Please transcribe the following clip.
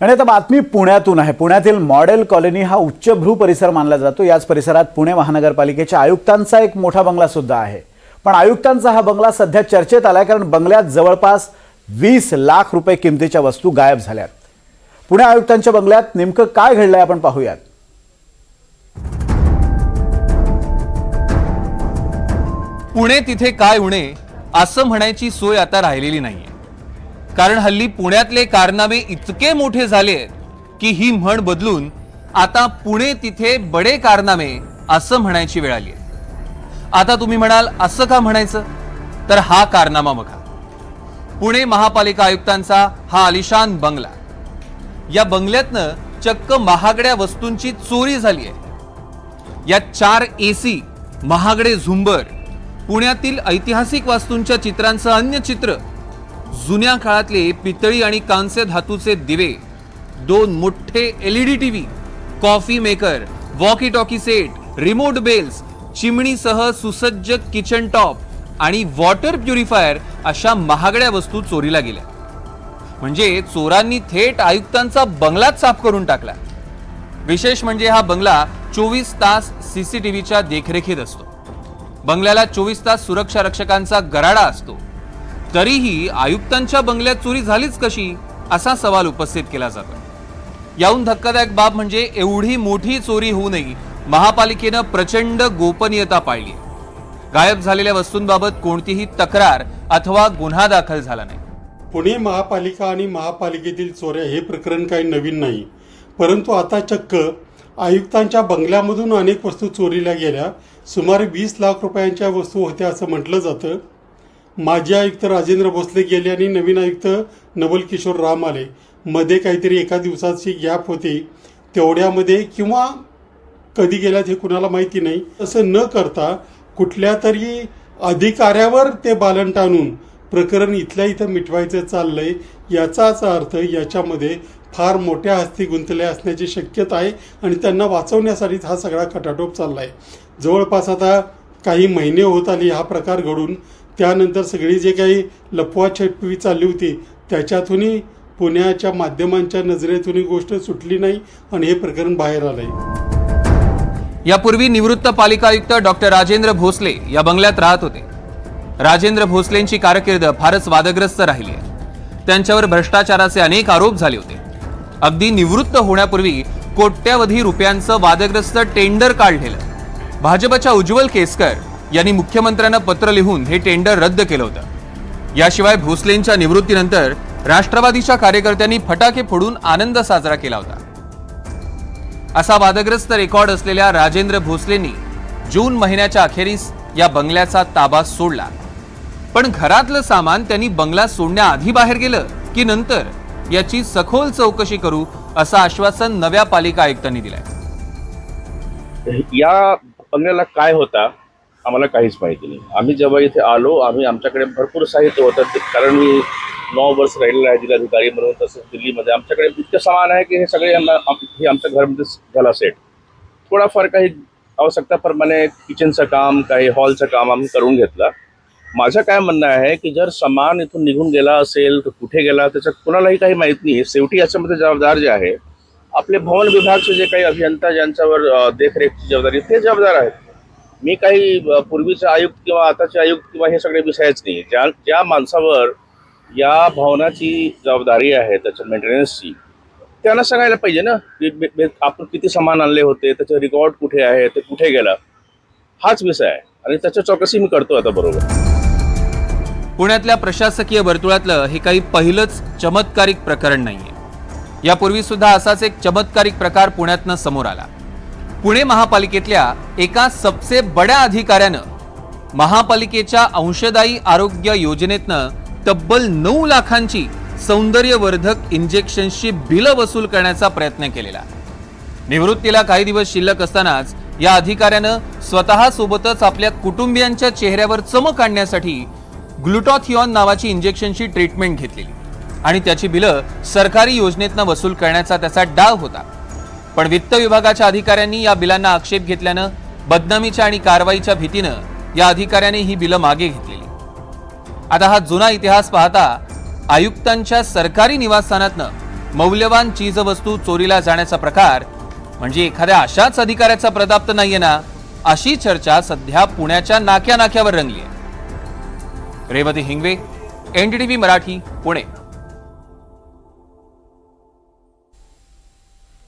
आणि आता बातमी पुण्यातून आहे. पुण्यातील मॉडेल कॉलनी हा उच्चभ्रू परिसर मानला जातो. याच परिसरात पुणे महानगरपालिकेच्या आयुक्तांचा एक मोठा बंगला सुद्धा आहे. पण आयुक्तांचा हा बंगला सध्या चर्चेत आलाय कारण बंगल्यात जवळपास वीस लाख रुपये किमतीच्या वस्तू गायब झाल्यात. पुणे आयुक्तांच्या बंगल्यात नेमकं काय घडलंय आपण पाहूयात. पुणे तिथे काय उणे असं म्हणायची सोय आता राहिलेली नाहीये. कारण हल्ली पुण्यातले कारनामे इतके मोठे झाले आहेत की ही म्हण बदलून आता पुणे तिथे बडे कारनामे असं म्हणायची वेळ आली आहे. आता तुम्ही म्हणाल असं का म्हणायचं? तर हा कारनामा बघा. पुणे महापालिका आयुक्तांचा हा आलिशान बंगला. या बंगल्यातनं चक्क महागड्या वस्तूंची चोरी झाली आहे. यात चार एसी महागडे झुंबर पुण्यातील ऐतिहासिक वास्तूंच्या चित्रांचं अन्य चित्र जुन्या काळातले पितळी आणि कांस्य धातूचे दिवे दोन मोठे LED TV coffee maker walkie talkie set remote bells चिमणीसह सुसज्ज किचन टॉप आणि वॉटर प्युरिफायर अशा महागड्या वस्तू चोरीला गेल्या. म्हणजे चोरांनी थेट आयुक्तांचा बंगलाच साफ करून टाकला. विशेष म्हणजे हा बंगला चोवीस तास सीसीटीव्हीच्या देखरेखीत असतो. बंगल्याला चोवीस तास सुरक्षा रक्षकांचा गराडा असतो. तरीही आयुक्तांच्या बंगल्यात चोरी झालीच कशी असा सवाल उपस्थित केला जातो. याहून धक्कादायक बाब म्हणजे एवढी मोठी चोरी होऊनही महापालिकेनं प्रचंड गोपनीयता पाळली. गायब झालेल्या वस्तूंबाबत कोणतीही तक्रार अथवा गुन्हा दाखल झाला नाही. पुणे महापालिका आणि महापालिकेतील चोऱ्या हे प्रकरण काही नवीन नाही परंतु आता चक्क आयुक्तांच्या बंगल्यामधून अनेक वस्तू चोरीला गेल्या सुमारे वीस लाख रुपयांच्या वस्तू होत्या असं म्हटलं जातं. माजी आयुक्त राजेंद्र भोसले गेले आणि नवीन आयुक्त नवल किशोर राम आले. मध्ये काहीतरी एका दिवसाची गॅप होती. तेवढ्यामध्ये किंवा कधी गेल्यात हे कुणाला माहिती नाही. असं न करता कुठल्या तरी अधिकाऱ्यावर ते बालंट आणून प्रकरण इथल्या इथं मिटवायचं चाललंय याचाच अर्थ याच्यामध्ये फार मोठ्या हस्ती गुंतल्या असण्याची शक्यता आहे आणि त्यांना वाचवण्यासाठीच हा सगळा खटाटोप चालला आहे जवळपास आता काही महिने होत आले हा प्रकार घडून त्यानंतर सगळी जे काही लपवा छटपी चालली होती त्याच्यातूनही पुण्याच्या माध्यमांच्या नजरेतून ही गोष्ट सुटली नाही आणि हे प्रकरण बाहेर आलं आहे यापूर्वी निवृत्त पालिका आयुक्त डॉक्टर राजेंद्र भोसले या बंगल्यात राहत होते. राजेंद्र भोसलेंची कारकीर्द फारच वादग्रस्त राहिली आहे. त्यांच्यावर भ्रष्टाचाराचे अनेक आरोप झाले होते. अगदी निवृत्त होण्यापूर्वी कोट्यावधी रुपयांचं वादग्रस्त टेंडर काढलेलं. भाजपच्या उज्ज्वल केसकर यांनी मुख्यमंत्र्यांना पत्र लिहून हे टेंडर रद्द केलं होतं. याशिवाय भोसलेंच्या निवृत्तीनंतर राष्ट्रवादीच्या कार्यकर्त्यांनी फटाके फोडून आनंद साजरा केला होता. असा वादग्रस्त रेकॉर्ड असलेल्या राजेंद्र भोसलेंनी जून महिन्याच्या अखेरीस या बंगल्याचा ताबा सोडला. पण घरातलं सामान त्यांनी बंगला सोडण्याआधी बाहेर गेलं की नंतर याची सखोल चौकशी करू असं आश्वासन नव्या पालिका आयुक्तांनी दिलंय. या बंगल्याला काय होता? आम्हाला काहीच माहिती नाही. आम्ही जेव्हा इथे आलो आम्ही आमच्याकडे भरपूर साहित्य होतं. ते- कारण मी नऊ वर्ष राहिलेला आहे जिल्हाधिकारी म्हणून तसंच दिल्लीमध्ये. आमच्याकडे इतकं सामान आहे की हे सगळे यांना आम- हे आमच्या घरामध्ये झाला सेट थोडाफार काही आवश्यकताप्रमाणे किचनचं काम काही हॉलचं काम आम्ही करून घेतलं. माझं काय म्हणणं आहे की जर सामान इथून निघून गेला असेल तर कुठे गेला त्याचं कुणालाही काही माहीत नाही. शेवटी याच्यामध्ये जबाबदार जे आहे आपले भवन विभागचे जे काही अभियंता ज्यांच्यावर देखरेखची जबाबदारी ते जबाबदार आहेत. मी काही पूर्वीचे आयुक्त किंवा आताचे आयुक्त किंवा हे सगळे विषयच नाही ज्या ज्या माणसावर या भवनाची जबाबदारी आहे त्याच्या मेंटेनन्सची त्यांना सांगायला पाहिजे ना की आपण किती सामान आणले होते त्याचे रेकॉर्ड कुठे आहे ते कुठे गेला हाच विषय आहे. आणि त्याच्या चौकशी मी करतो आता बरोबर. पुण्यातल्या प्रशासकीय वर्तुळातलं हे काही पहिलंच चमत्कारिक प्रकरण नाहीये. यापूर्वी सुद्धा असाच एक चमत्कारिक प्रकार पुण्यातनं समोर आला. पुणे महापालिकेतल्या एका सबसे बड्या अधिकाऱ्यानं महापालिकेच्या अंशदायी आरोग्य योजनेतनं तब्बल नऊ लाखांची सौंदर्यवर्धक इंजेक्शन्सची बिलं वसूल करण्याचा प्रयत्न केलेला. निवृत्तीला काही दिवस शिल्लक असतानाच या अधिकाऱ्यानं स्वतःसोबतच आपल्या कुटुंबियांच्या चेहऱ्यावर चमक आणण्यासाठी ग्लुटॉथिऑन नावाची इंजेक्शनची ट्रीटमेंट घेतलेली आणि त्याची बिलं सरकारी योजनेतनं वसूल करण्याचा त्याचा डाव होता. पण वित्त विभागाच्या अधिकाऱ्यांनी या बिलांना आक्षेप घेतल्यानं बदनामीच्या आणि कारवाईच्या भीतीनं या अधिकाऱ्याने ही बिलं मागे घेतलेली. आता हा जुना इतिहास पाहता आयुक्तांच्या सरकारी निवासस्थानातनं मौल्यवान चीजवस्तू चोरीला जाण्याचा प्रकार म्हणजे एखाद्या अशाच अधिकाऱ्याचा प्रताप तर नाहीये ना अशी चर्चा सध्या पुण्याच्या नाक्या नाक्यावर रंगली आहे. रेवती हिंगवे एनडीटीव्ही मराठी पुणे.